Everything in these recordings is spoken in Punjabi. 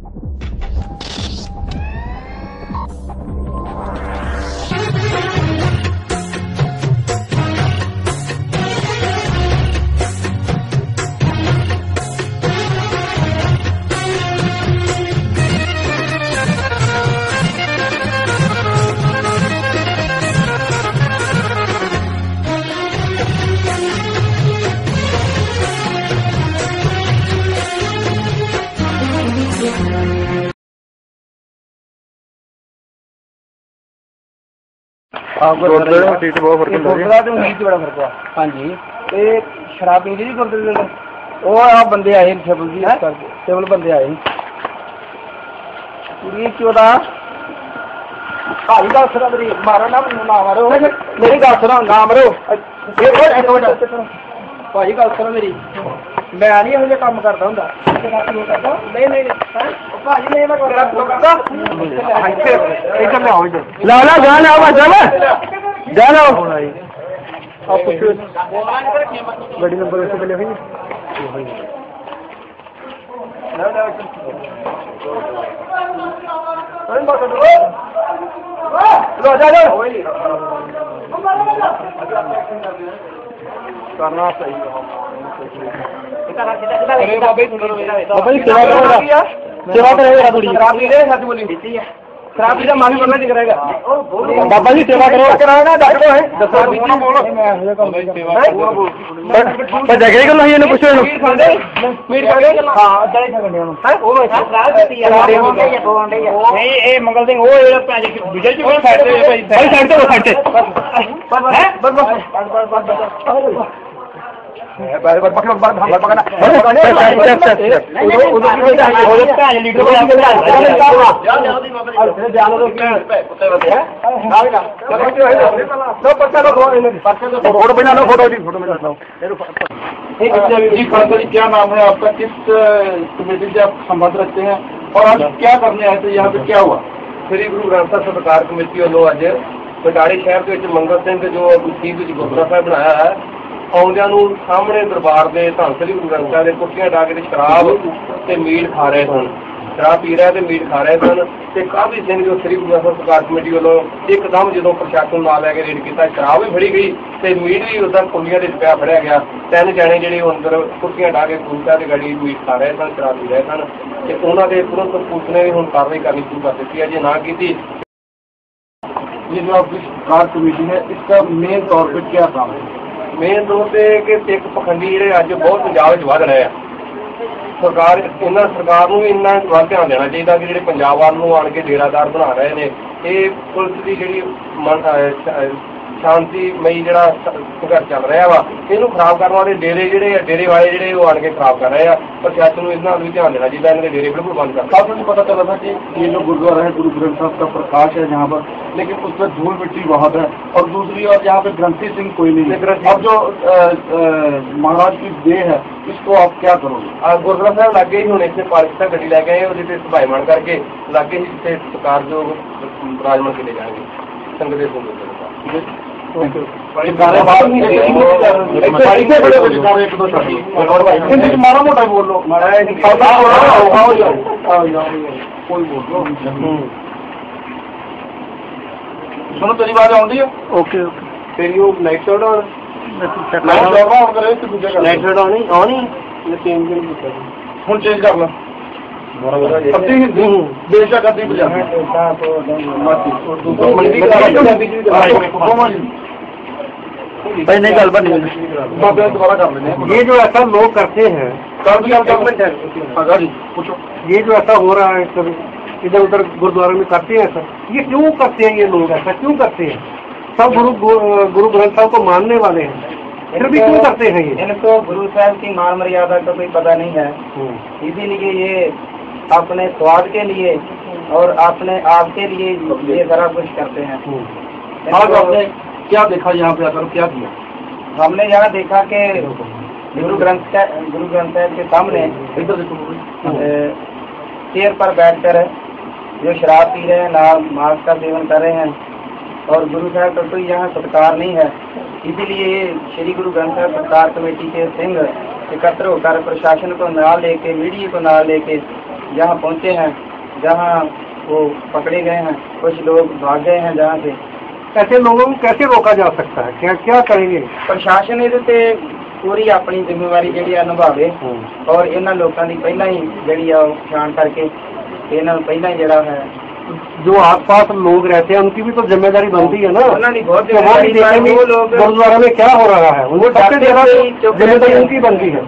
you ਗੁਰਦੁਆਰੇ ਨੂੰ ਸੀਟ ਬਹੁਤ ਫ਼ਰਕ ਹੁੰਦਾ ਜੀ। ਗੁਰਦੁਆਰਾ ਤੇ ਮਸਜਿਦ 'ਚ ਬੜਾ ਫ਼ਰਕ ਆ। ਹਾਂਜੀ। ਤੇ ਸ਼ਰਾਬ ਪੀਂਦੇ ਜੀ ਗੁਰਦੁਆਰੇ ਦੇ ਅੰਦਰ? ਉਹ ਆ ਬੰਦੇ ਆਏ ਟੇਬਲ ਜੀ ਇਸ ਕਰਕੇ। ਟੇਬਲ ਬੰਦੇ ਆਏ ਕੁੜੀ ਚੋਦਾ ਭਾਈ ਗੱਲ ਸੁਣਾ ਮੇਰੀ। ਮਾਰੋ ਨਾ ਮੈਨੂੰ ਨਾ ਮਾਰੋ। ਮੇਰੀ ਗੱਲ ਸੁਣਾ ਨਾ ਮਾਰੋ। ਇਹ ਉਹ ਇੱਕ ਮਿੰਟ। ਭਾਈ ਗੱਲ ਸੁਣਾ ਮੇਰੀ। ਮੈਂ ਨਹੀਂ ਇਹੋ ਜਿਹਾ ਕੰਮ ਕਰਦਾ ਹੁੰਦਾ। ਨਹੀਂ ਨਹੀਂ ਲਾ ਲਾ ਜਾਨ ਆ ਵਾ ਜਾਨ ਜਾਨ ਆ ਆਪ ਪੁੱਛੋ ਗੱਡੀ ਨੰਬਰ ਇਸ ਤੇ ਲਿਖੀ ਕਰਨਾ ਸਹੀ ਬਾਬਾ ਜੀ ਸੇਵਾ ਕਰੇਗਾ ਸੇਵਾ ਕਰੇਗਾ ਥੋੜੀ ਸ਼ਰਾਬ ਪੀ ਰਹੇ ਸੱਚ ਬੋਲੀ। ਸ਼ਰਾਬ ਦਾ ਮਨ ਕਰਨਾ ਨਹੀਂ ਕਰੇਗਾ ਬਾਬਾ ਜੀ ਸੇਵਾ ਕਰੋ ਕਰਾਣਾ ਡਾਕਟਰ ਹੈ ਦੱਸੋ ਵੀ ਬੋਲੋ ਨਹੀਂ ਪਰ ਜਗ੍ਹਾ ਕਿ ਨਹੀਂ ਇਹਨੂੰ ਪੁੱਛੋ ਇਹਨੂੰ ਮੀਟ ਖਾਂਦੇ ਹਾਂ ਅੱਧਾ ਹੀ ਖਾਂਦੇ ਉਹਨੂੰ ਹੈ ਉਹ ਸ਼ਰਾਬ ਪੀਤੀ ਆ ਨਹੀਂ ਇਹ ਮੰਗਲ ਸਿੰਘ ਉਹ ਜਿਹੜਾ ਭੈਣ ਜੀ ਵਿਜੇ ਜੀ ਉਹ ਸਾਈਡ ਤੇ ਭਾਈ ਸਾਈਡ ਤੇ ਸਾਈਡ ਤੇ ਹੈ ਬਸ ਬਸ ਬਸ ਬਸ फोटो बना लो फोटो जी फोटो बना लो जी खानसा जी क्या नाम है आपका किस कमेटी से आप संबंध रखते हैं और आज क्या करने आए थे यहाँ पे क्या हुआ ਸ੍ਰੀ ਗੁਰੂ ਗ੍ਰੰਥ ਸਾਹਿਬ ਸਤਿਕਾਰ ਕਮੇਟੀ ਵੱਲੋਂ ਅੱਜ ਬਟਾਲੇ ਸ਼ਹਿਰ ਦੇ ਵਿੱਚ ਮੰਗਲ ਸਿੰਘ ਜੋ ਮਸੀਤ ਵਿੱਚ ਗੁਰਦੁਆਰਾ ਸਾਹਿਬ ਬਣਾਇਆ ਹੈ ਆਉਂਦਿਆਂ ਨੂੰ ਸਾਹਮਣੇ ਦਰਬਾਰ ਦੇ ਧੰਨ ਸ੍ਰੀ ਗੁਰੂ ਗ੍ਰੰਥ ਸਾਹਿਬ ਦੇ ਕੁੱਟੀਆਂ ਡਾ ਕੇ ਤੇ ਸ਼ਰਾਬ ਤੇ ਮੀਟ ਖਾ ਰਹੇ ਸਨ ਸ਼ਰਾਬ ਪੀ ਰਹੇ ਤੇ ਮੀਟ ਖਾ ਰਹੇ ਸਨ ਤੇ ਕਾਫੀ ਸਿੰਘ ਜੋ ਸ੍ਰੀ ਗੁਰੂ ਗ੍ਰੰਥ ਸਾਹਿਬ ਸਤਿਕਾਰ ਕਮੇਟੀ ਵੱਲੋਂ ਇੱਕਦਮ ਜਦੋਂ ਪ੍ਰਸ਼ਾਸਨ ਨਾਲ ਲੈ ਕੇ ਰੇਡ ਕੀਤਾ ਸ਼ਰਾਬ ਵੀ ਫੜੀ ਗਈ ਤੇ ਮੀਟ ਵੀ ਉਦਾਂ ਕੁੰਡੀਆਂ ਦੇ ਵਿੱਚ ਪਿਆ ਫੜਿਆ ਗਿਆ ਤਿੰਨ ਜਣੇ ਜਿਹੜੇ ਉਹ ਅੰਦਰ ਕੁੱਟੀਆਂ ਡਾ ਕੇ ਗੁਰੂਤਾ ਦੇ ਗੜੀ ਮੀਟ ਖਾ ਰਹੇ ਸਨ ਸ਼ਰਾਬ ਪੀ ਰਹੇ ਸਨ ਤੇ ਉਹਨਾਂ ਦੇ ਤੁਰੰਤ ਪੁਲਿਸ ਨੇ ਵੀ ਹੁਣ ਕਾਰਵਾਈ ਕਰਨੀ ਸ਼ੁਰੂ ਕਰ ਦਿੱਤੀ ਹੈ ਜੇ ਨਾ ਕੀਤੀ ये जो आपकी कार कमेटी है इसका मेन तौर पे क्या काम है ਮੇਨ ਤੌਰ ਤੇ ਕਿ ਸਿੱਖ ਪਖੰਡੀ ਜਿਹੜੇ ਅੱਜ ਬਹੁਤ ਪੰਜਾਬ ਵਿੱਚ ਵੱਧ ਰਹੇ ਆ। ਸਰਕਾਰ, ਇਹਨਾਂ ਸਰਕਾਰ ਨੂੰ ਵੀ ਇੰਨਾ ਵੱਲ ਧਿਆਨ ਦੇਣਾ ਚਾਹੀਦਾ ਕਿ ਜਿਹੜੇ ਪੰਜਾਬ ਵੱਲ ਨੂੰ ਆਣ ਕੇ ਡੇਰਾਦਾਰ ਬਣਾ ਰਹੇ ਨੇ। ਇਹ ਪੁਲਿਸ ਦੀ ਜਿਹੜੀ ਸ਼ਾਂਤੀਮਈ ਜਿਹੜਾ ਸੰਘਰਸ਼ ਚੱਲ ਰਿਹਾ ਵਾ ਇਹਨੂੰ ਖਰਾਬ ਕਰਨ ਵਾਲੇ ਡੇਰੇ ਜਿਹੜੇ ਆ ਡੇਰੇ ਵਾਲੇ ਜਿਹੜੇ ਉਹ ਆਣ ਕੇ ਖਰਾਬ ਕਰ ਰਹੇ ਆ ਪ੍ਰਸ਼ਾਸਨ ਨੂੰ ਇਸ ਨਾਲ ਵੀ ਧਿਆਨ ਦੇਣਾ ਚਾਹੀਦਾ ਇਹਨਾਂ ਦੇ ਡੇਰੇ ਬਿਲਕੁਲ ਬੰਦ ਕਰ ਸਾਥ ਨੂੰ ਪਤਾ ਚੱਲਾ था कि ये जो गुरुद्वारा है गुरु ग्रंथ साहब का प्रकाश है यहाँ पर लेकिन उसमें धूल मिट्टी बहुत है और दूसरी और यहाँ पे ग्रंथी सिंह कोयली है अब जो महाराज की देह है इसको आप क्या करोगे गुरुद्वारा साहब लागे ही हूँ इतने पाकिस्तान गड्डी लै गए और सभाई मान करके लागे ही जिसे सकारयोग राजमन किले जाएंगे संगत ਮਾੜਾ ਮੋਟਾ ਬੋਲੋ। ਮਾੜਾ ਸੌਦਾ ਹੋਣਾ ਹੋ ਜਾਓ ਕੋਈ ਬੋਲੋ ਸੁਣੋ ਤੇਰੀ ਆਵਾਜ਼ ਆਉਂਦੀ ਹੈ ਓਕੇ ਓਕੇ। ਤੇਰੀ ਉਹ ਨਾਈਟ ਸ਼ਰਟ ਔਰ ਨਾਈਟ ਸ਼ਰਟ ਆਉਣੀ ਆਉਣੀ ਇਹ ਚੇਂਜ ਕਰ ਹੁਣ ਚੇਂਜ ਕਰ ਲੈ। नहीं गल बनी ये जो ऐसा लोग करते हैं ये जो ऐसा हो रहा है सर इधर उधर गुरुद्वारा में करते हैं सर ये क्यों करते हैं ये लोग ऐसा? क्यों करते हैं? सब गुरु गुरु ग्रंथ साहब को मानने वाले हैं। फिर भी क्यों करते हैं ये? इनको गुरु साहब की मान मर्यादा का कोई पता नहीं है। हम्म। इसीलिए ये अपने स्वाद के लिए और अपने आप के लिए ये सारा कुछ करते हैं। आज आपने क्या देखा यहाँ पे आकर क्या किया? हमने यहाँ देखा कि गुरु ग्रंथ गुरु ग्रंथ साहब के सामने चेयर पर बैठकर जो शराब पी रहे हैं ना मांस का सेवन कर रहे हैं और गुरु साहब का कोई यहाँ सत्कार नहीं है। इसीलिए श्री गुरु ग्रंथ साहब सत्कार कमेटी के सिंह एकत्र होकर प्रशासन को ना लेके मीडिया को ना लेके यहाँ पहुँचे हैं जहाँ वो पकड़े गए हैं कुछ लोग भाग गए हैं जहाँ से ऐसे लोगों को कैसे रोका जा सकता है क्या क्या करेंगे ਪ੍ਰਸ਼ਾਸਨ ਇਹਦੇ ਤੇ ਪੂਰੀ ਆਪਣੀ ਜ਼ਿੰਮੇਵਾਰੀ ਜਿਹੜੀ ਆ ਨਿਭਾਵੇ ਔਰ ਇਹਨਾਂ ਲੋਕਾਂ ਦੀ ਪਹਿਲਾਂ ਹੀ ਜਿਹੜੀ ਆ ਉਹ ਪਛਾਣ ਕਰਕੇ ਤੇ ਇਹਨਾਂ ਨੂੰ ਪਹਿਲਾਂ ਹੀ ਜਿਹੜਾ ਹੈ जो आसपास लोग रहते हैं उनकी भी तो जिम्मेदारी बनती है ना ਉਹਨਾਂ ਦੀ बहुत तो वो भी जिम्मेदारी देखेंगे वो लोग गुरुद्वारा में क्या हो रहा है उनको सबसे डरते ज्यादा हुए ही चुप रहते जिम्मेदारी हैं। उनकी बनती है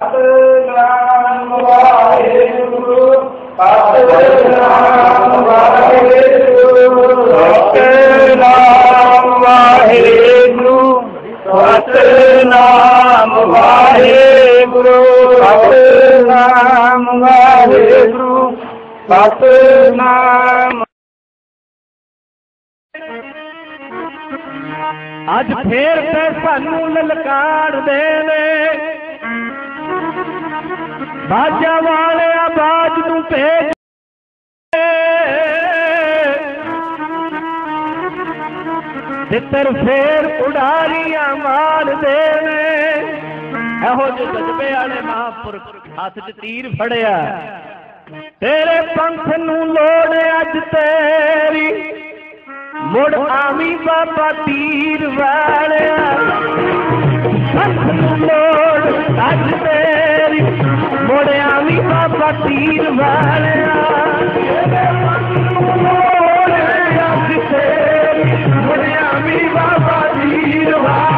ਸਤਨਾਮ ਵਾਹਿਗੁਰੂ ਸਤਨਾਮ ਵਾਹਿਗੁਰੂ ਸਤਨਾਮ ਵਾਹਿਗੁਰੂ ਸਤਨਾਮ ਵਾਹਿਗੁਰੂ ਸਤਨਾਮ ਵਾਹਿਗੁਰੂ ਸਤਨਾਮ ਅੱਜ ਫੇਰ ਤੇ ਸਾਨੂੰ ਲਲਕਾਰ ਦੇ ਨੇ ਬਾਜਾ ਵਾਲਿਆ ਬਾਜ ਨੂੰ ਭੇਜ ਤਿੱਤਰ ਫੇਰ ਉਡਾਰੀਆਂ ਮਾਰਦੇ ਨੇ ਇਹੋ ਜਿਹੇ ਜਜ਼ਬੇ ਵਾਲੇ ਮਹਾਂਪੁਰਖ ਹੱਥ 'ਚ ਤੀਰ ਫੜਿਆ। ਤੇਰੇ ਪੰਥ ਨੂੰ ਲੋੜ ਅੱਜ ਤੇਰੀ। ਮੁੜ ਆਵੀ ਬਾਬਾ ਤੀਰ ਵਾਲਿਆ। ਪੰਥ ਨੂੰ ਲੋੜ ਅੱਜ बड़ी बाबा वीरवान बाबा वीरवार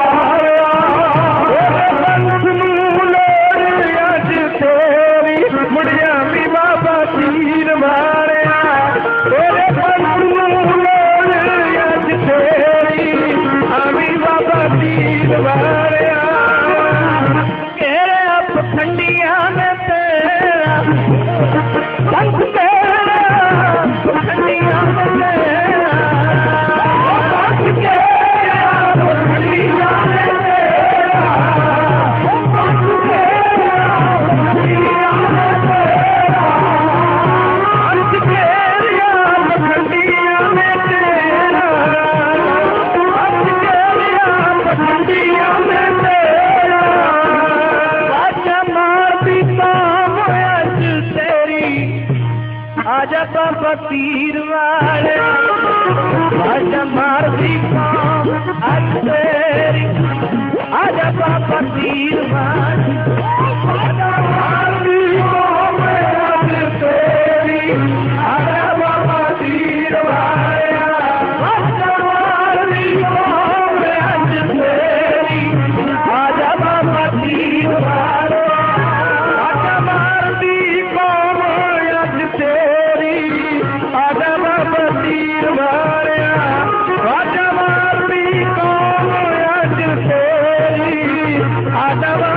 अजमा तीर अजरवानी ਕੌਮ